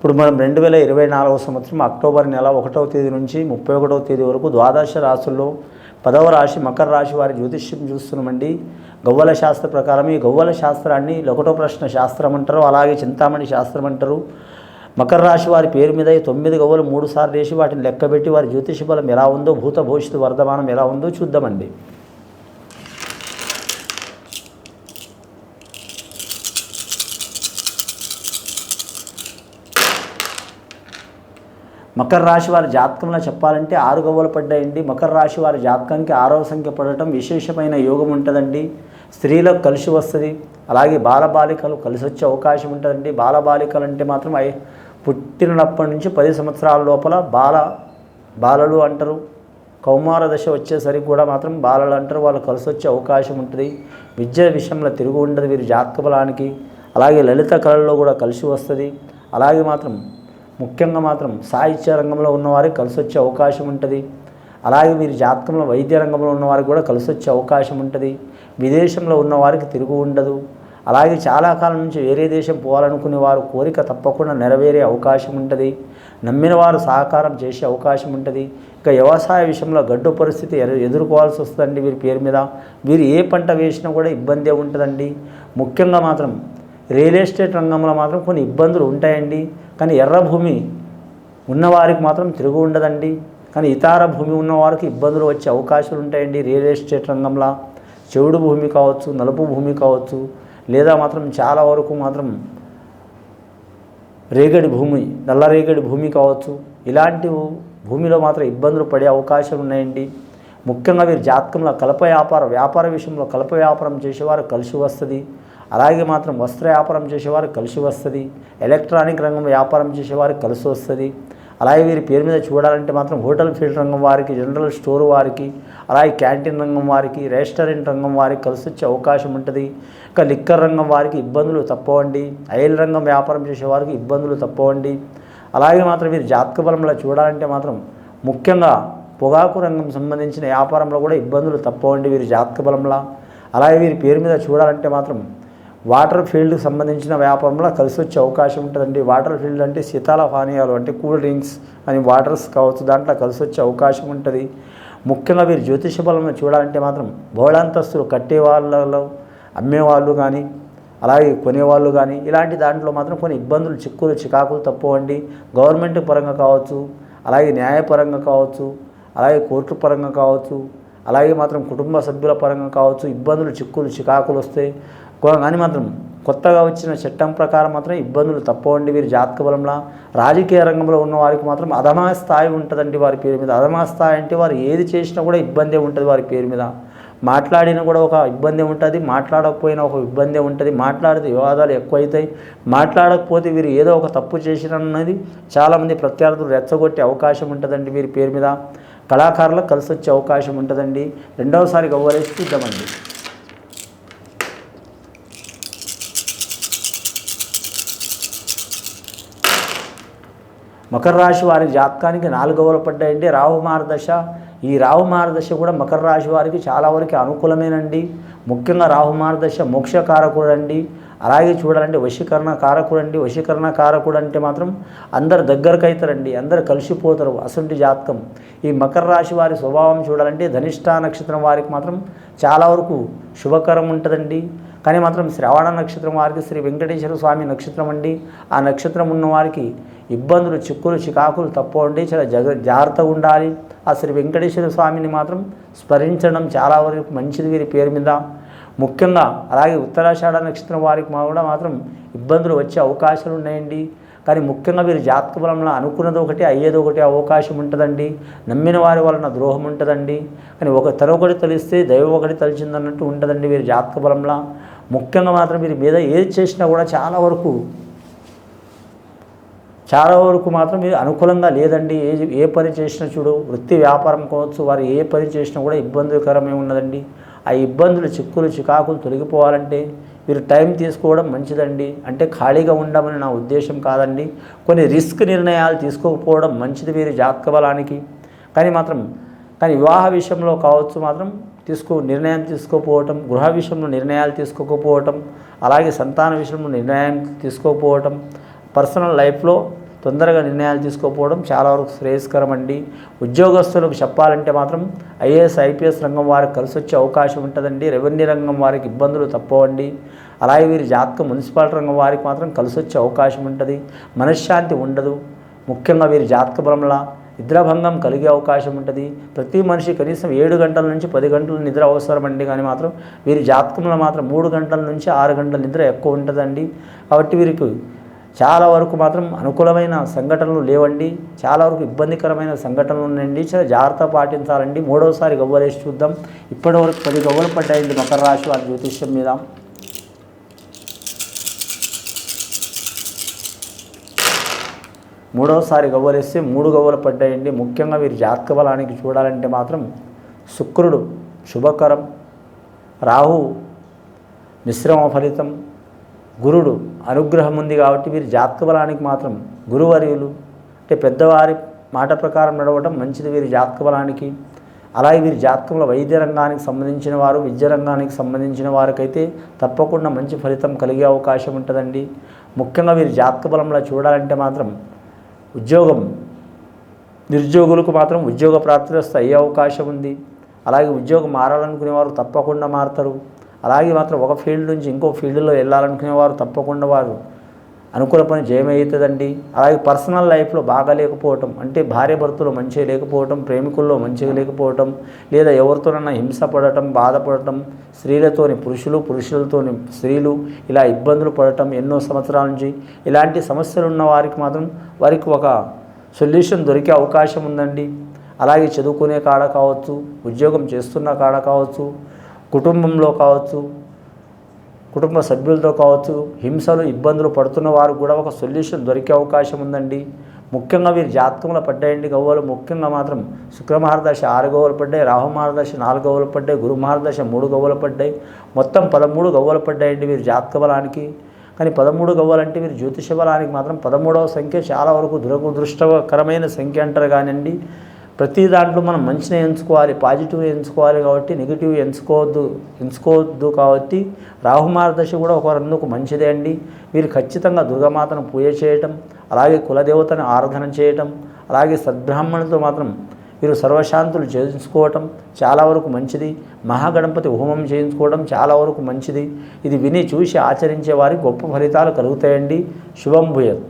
ఇప్పుడు మనం రెండు వేల ఇరవై నాలుగవ సంవత్సరం అక్టోబర్ నెల ఒకటవ తేదీ నుంచి ముప్పై ఒకటవ తేదీ వరకు ద్వాదశ రాశుల్లో పదవ రాశి మకర రాశి వారి జ్యోతిష్యం చూస్తున్నామండి. గవ్వల శాస్త్ర ప్రకారం ఈ గవ్వల శాస్త్రాన్ని ఒకటో ప్రశ్న శాస్త్రం అంటారు అలాగే చింతామణి శాస్త్రం అంటారు. మకర రాశి వారి పేరు మీద ఈ తొమ్మిది గవ్వలు మూడు సార్లు వేసి వాటిని లెక్కబెట్టి వారి జ్యోతిష బలం ఎలా ఉందో భూత భవిష్యత్తు వర్ధమానం ఎలా ఉందో చూద్దామండి. మకర రాశి వారి జాతకంలో చెప్పాలంటే ఆరు గవ్వలు పడ్డాయండి. మకర రాశి వారి జాతకానికి ఆరవ సంఖ్య పడటం విశేషమైన యోగం ఉంటుందండి. స్త్రీలకు కలిసి వస్తుంది. అలాగే బాలబాలికలు కలిసి వచ్చే అవకాశం ఉంటుందండి. బాలబాలికలు అంటే మాత్రం పుట్టినప్పటి నుంచి పది సంవత్సరాల లోపల బాల బాలలు అంటారు. కౌమార దశ వచ్చేసరికి కూడా మాత్రం బాలలు అంటారు. వాళ్ళు కలిసి వచ్చే అవకాశం ఉంటుంది. విద్య విషయంలో తిరుగు ఉండదు వీరి జాతక బలానికి అలాగే లలిత కళల్లో కూడా కలిసి వస్తుంది. అలాగే మాత్రం ముఖ్యంగా మాత్రం సాహిత్య రంగంలో ఉన్నవారికి కలిసి వచ్చే అవకాశం ఉంటుంది. అలాగే వీరి జాతకంలో వైద్య రంగంలో ఉన్నవారికి కూడా కలిసి వచ్చే అవకాశం ఉంటుంది. విదేశంలో ఉన్నవారికి తిరుగు ఉండదు. అలాగే చాలా కాలం నుంచి వేరే దేశం పోవాలనుకునే వారు కోరిక తప్పకుండా నెరవేరే అవకాశం ఉంటుంది. నమ్మిన వారు సహకారం చేసే అవకాశం ఉంటుంది. ఇక వ్యవసాయ విషయంలో గడ్డు పరిస్థితి ఎదు- ఎదుర్కోవాల్సి వస్తుందండి వీరి పేరు మీద. వీరు ఏ పంట వేసినా కూడా ఇబ్బందే ఉంటుందండి. ముఖ్యంగా మాత్రం రియల్ ఎస్టేట్ రంగంలో మాత్రం కొన్ని ఇబ్బందులు ఉంటాయండి. కానీ ఎర్ర భూమి ఉన్నవారికి మాత్రం తిరుగు ఉండదండి. కానీ ఇతర భూమి ఉన్నవారికి ఇబ్బందులు వచ్చే అవకాశాలు ఉంటాయండి రియల్ ఎస్టేట్ రంగంలో. చెవుడు భూమి కావచ్చు నలుపు భూమి కావచ్చు లేదా మాత్రం చాలా వరకు మాత్రం రేగడి భూమి నల్ల రేగడి భూమి కావచ్చు. ఇలాంటి భూమిలో మాత్రం ఇబ్బందులు పడే అవకాశాలు ఉన్నాయండి. ముఖ్యంగా వీరి జాతకంలో కలప వ్యాపారం వ్యాపార విషయంలో కలప వ్యాపారం చేసేవారు కలిసి వస్తుంది. అలాగే మాత్రం వస్త్ర వ్యాపారం చేసేవారు కలిసి వస్తుంది. ఎలక్ట్రానిక్ రంగం వ్యాపారం చేసేవారు కలిసి వస్తుంది. అలాగే వీరి పేరు మీద చూడాలంటే మాత్రం హోటల్ ఫీల్డ్ రంగం వారికి జనరల్ స్టోర్ వారికి అలాగే క్యాంటీన్ రంగం వారికి రెస్టారెంట్ రంగం వారికి కలిసి వచ్చే అవకాశం ఉంటుంది. ఇంకా లిక్కర్ రంగం వారికి ఇబ్బందులు తప్పవండి. ఆయిల్ రంగం వ్యాపారం చేసేవారికి ఇబ్బందులు తప్పవండి. అలాగే మాత్రం వీరి జాతక బలంలో చూడాలంటే మాత్రం ముఖ్యంగా పొగాకు రంగం సంబంధించిన వ్యాపారంలో కూడా ఇబ్బందులు తప్పవండి. వీరి జాతక బలంలో. అలాగే వీరి పేరు మీద చూడాలంటే మాత్రం వాటర్ ఫీల్డ్కి సంబంధించిన వ్యాపారంలో కలిసి వచ్చే అవకాశం ఉంటుందండి. వాటర్ ఫీల్డ్ అంటే శీతాల పానీయాలు అంటే కూల్ డ్రింక్స్ అని వాటర్స్ కావచ్చు దాంట్లో కలిసి వచ్చే అవకాశం ఉంటుంది. ముఖ్యంగా వీరు జ్యోతిష బలంలో చూడాలంటే మాత్రం బహుళాంతస్తులు కట్టే వాళ్ళలో అమ్మేవాళ్ళు కానీ అలాగే కొనేవాళ్ళు కానీ ఇలాంటి దాంట్లో మాత్రం కొన్ని ఇబ్బందులు చిక్కులు చికాకులు తప్పవండి. గవర్నమెంట్ పరంగా కావచ్చు అలాగే న్యాయపరంగా కావచ్చు అలాగే కోర్టు పరంగా కావచ్చు అలాగే మాత్రం కుటుంబ సభ్యుల పరంగా కావచ్చు ఇబ్బందులు చిక్కులు చికాకులు వస్తాయి కానీ మాత్రం కొత్తగా వచ్చిన చట్టం ప్రకారం మాత్రం ఇబ్బందులు తప్పవండి. వీరి జాతక బలంలో రాజకీయ రంగంలో ఉన్న వారికి మాత్రం అధమా స్థాయి ఉంటుందండి వారి పేరు మీద. అధమా స్థాయి అంటే వారు ఏది చేసినా కూడా ఇబ్బంది ఉంటుంది వారి పేరు మీద. మాట్లాడినా కూడా ఒక ఇబ్బంది ఉంటుంది మాట్లాడకపోయినా ఒక ఇబ్బంది ఉంటుంది. మాట్లాడితే వివాదాలు ఎక్కువైతాయి. మాట్లాడకపోతే వీరు ఏదో ఒక తప్పు చేసినన్నది చాలామంది ప్రత్యర్థులు రెచ్చగొట్టే అవకాశం ఉంటుందండి వీరి పేరు మీద. కళాకారులకు కలిసి వచ్చే అవకాశం ఉంటుందండి. రెండవసారి గవ్వలేసి చూద్దామండి. మకర రాశి వారి జాతకానికి నాలుగవలు పడ్డాయండి. రావు మార్గదశ ఈ రావు మార్గదశ కూడా మకర రాశి వారికి చాలా వరకు అనుకూలమేనండి. ముఖ్యంగా రాహుమార మార్గదశ మోక్షకారకుడు అండి అలాగే చూడాలంటే వశీకరణ కారకుడు అండి వశీకరణ కారకుడు అంటే మాత్రం అందరు దగ్గరకు అవుతారండి అందరు కలిసిపోతారు అసంటి జాతకం. ఈ మకర రాశి వారి స్వభావం చూడాలంటే ధనిష్టా నక్షత్రం వారికి మాత్రం చాలా వరకు శుభకరం ఉంటుందండి. కానీ మాత్రం శ్రవణ నక్షత్రం వారికి శ్రీ వెంకటేశ్వర స్వామి నక్షత్రం అండి. ఆ నక్షత్రం ఉన్న వారికి ఇబ్బందులు చిక్కులు చికాకులు తప్పవండి చాలా జగ జాగ్రత్తగా ఉండాలి. ఆ శ్రీ వెంకటేశ్వర స్వామిని మాత్రం స్మరించడం చాలా వరకు మంచిది వీరి పేరు మీద. ముఖ్యంగా అలాగే ఉత్తరాషాఢ నక్షత్రం వారికి మా కూడా మాత్రం ఇబ్బందులు వచ్చే అవకాశాలు ఉన్నాయండి. కానీ ముఖ్యంగా వీరి జాతక బలంలో అనుకున్నది ఒకటి అయ్యేది ఒకటి అవకాశం ఉంటుందండి. నమ్మిన వారి వలన ద్రోహం ఉంటుందండి. కానీ ఒక తరొకటి ఒకటి తెలిస్తే దైవం ఒకటి తలిచిందన్నట్టు ఉంటుందండి వీరి జాతక బలంలో. ముఖ్యంగా మాత్రం వీరి మీద ఏది చేసినా కూడా చాలా వరకు చాలా వరకు మాత్రం మీరు అనుకూలంగా లేదండి. ఏ ఏ పని చేసినా చూడు వృత్తి వ్యాపారం కావచ్చు వారు ఏ పని చేసినా కూడా ఇబ్బందికరమే ఉన్నదండి. ఆ ఇబ్బందులు చిక్కులు చికాకులు తొలగిపోవాలంటే మీరు టైం తీసుకోవడం మంచిదండి. అంటే ఖాళీగా ఉండమని నా ఉద్దేశం కాదండి. కొన్ని రిస్క్ నిర్ణయాలు తీసుకోకపోవడం మంచిది వీరి జాతక బలానికి కానీ మాత్రం కానీ వివాహ విషయంలో కావచ్చు మాత్రం తీసుకో నిర్ణయం తీసుకోకపోవటం గృహ విషయంలో నిర్ణయాలు తీసుకోకపోవటం అలాగే సంతాన విషయంలో నిర్ణయం తీసుకోకపోవటం పర్సనల్ లైఫ్లో తొందరగా నిర్ణయాలు తీసుకోకపోవడం చాలా వరకు శ్రేయస్కరం అండి ఉద్యోగస్తులకు చెప్పాలంటే మాత్రం ఐఏఎస్ ఐపీఎస్ రంగం వారికి కలిసి వచ్చే అవకాశం ఉంటుందండి. రెవెన్యూ రంగం వారికి ఇబ్బందులు తప్పవండి. అలాగే వీరి జాతక మున్సిపాలిటీ రంగం వారికి మాత్రం కలిసి వచ్చే అవకాశం ఉంటుంది. మనశ్శాంతి ఉండదు. ముఖ్యంగా వీరి జాతక బలంలా నిద్రాభంగం కలిగే అవకాశం ఉంటుంది. ప్రతి మనిషి కనీసం ఏడు గంటల నుంచి పది గంటల నిద్ర అవసరమండి. కానీ మాత్రం వీరి జాతకంలో మాత్రం మూడు గంటల నుంచి ఆరు గంటల నిద్ర ఎక్కువ ఉంటుందండి. కాబట్టి వీరికి చాలా వరకు మాత్రం అనుకూలమైన సంఘటనలు లేవండి. చాలా వరకు ఇబ్బందికరమైన సంఘటనలు ఉన్నాయండి. చాలా జాగ్రత్త పాటించాలండి. మూడవసారి గవ్వలేసి చూద్దాం. ఇప్పటివరకు పది గవ్వలు పడ్డాయండి మకర రాశి వారి జ్యోతిష్యం మీద. మూడవసారి గవ్వలేస్తే మూడు గవ్వలు పడ్డాయండి. ముఖ్యంగా వీరి జాతక బలానికి చూడాలంటే మాత్రం శుక్రుడు శుభకరం రాహు మిశ్రమ ఫలితం గురుడు అనుగ్రహం ఉంది కాబట్టి వీరి జాతక బలానికి మాత్రం గురువర్యులు అంటే పెద్దవారి మాట ప్రకారం నడవటం మంచిది వీరి జాతక బలానికి. అలాగే వీరి జాతకంలో వైద్య రంగానికి సంబంధించిన వారు విద్య రంగానికి సంబంధించిన వారికైతే తప్పకుండా మంచి ఫలితం కలిగే అవకాశం ఉంటుందండి. ముఖ్యంగా వీరి జాతక బలంలో చూడాలంటే మాత్రం ఉద్యోగం నిరుద్యోగులకు మాత్రం ఉద్యోగ ప్రాప్తిరస్తు అయ్యే అవకాశం ఉంది. అలాగే ఉద్యోగం మారాలనుకునే వారు తప్పకుండా మారుతారు. అలాగే మాత్రం ఒక ఫీల్డ్ నుంచి ఇంకో ఫీల్డ్లో వెళ్ళాలనుకునే వారు తప్పకుండా వారు. అనుకూల పని జయమవుతుందండి అలాగే పర్సనల్ లైఫ్లో బాగా లేకపోవటం అంటే భార్య భర్తలు మంచిగా లేకపోవటం ప్రేమికుల్లో మంచిగా లేకపోవటం లేదా ఎవరితోనైనా హింస పడటం బాధపడటం స్త్రీలతోని పురుషులు పురుషులతోని స్త్రీలు ఇలా ఇబ్బందులు పడటం ఎన్నో సంవత్సరాల నుంచి ఇలాంటి సమస్యలు ఉన్న వారికి మాత్రం వారికి ఒక సొల్యూషన్ దొరికే అవకాశం ఉందండి. అలాగే చదువుకునే కాడ కావచ్చు ఉద్యోగం చేస్తున్న కాడ కావచ్చు కుటుంబంలో కావచ్చు కుటుంబ సభ్యులతో కావచ్చు హింసలు ఇబ్బందులు పడుతున్న వారు కూడా ఒక సొల్యూషన్ దొరికే అవకాశం ఉందండి. ముఖ్యంగా వీరు జాతకంలో పడ్డాయండి గవ్వలు ముఖ్యంగా మాత్రం శుక్ర మహారదశ ఆరు గవ్వలు పడ్డాయి రాహు మహారదశ నాలుగు గవ్వలు పడ్డాయి గురు మహారదశ మూడు గవ్వలు పడ్డాయి. మొత్తం పదమూడు గవ్వలు పడ్డాయండి వీరు జాతక బలానికి. కానీ పదమూడు గవ్వలంటే వీరి జ్యోతిష బలానికి మాత్రం పదమూడవ సంఖ్య చాలా వరకు దురదృష్టకరమైన సంఖ్య అంటారు కానివ్వండి ప్రతి దాంట్లో మనం మంచిని ఎంచుకోవాలి పాజిటివ్ ఎంచుకోవాలి కాబట్టి నెగిటివ్ ఎంచుకోవద్దు ఎంచుకోవద్దు కాబట్టి రాహుమార్దశ కూడా ఒక రందుకు మంచిదే అండి. వీరు ఖచ్చితంగా దుర్గామాతను పూజ చేయటం అలాగే కులదేవతను ఆరాధన చేయటం అలాగే సద్బ్రాహ్మణులతో మాత్రం వీరు సర్వశాంతులు చేయించుకోవటం చాలా వరకు మంచిది. మహాగణపతి హోమం చేయించుకోవడం చాలా వరకు మంచిది. ఇది విని చూసి ఆచరించే వారికి గొప్ప ఫలితాలు కలుగుతాయండి. శుభం భూయత్.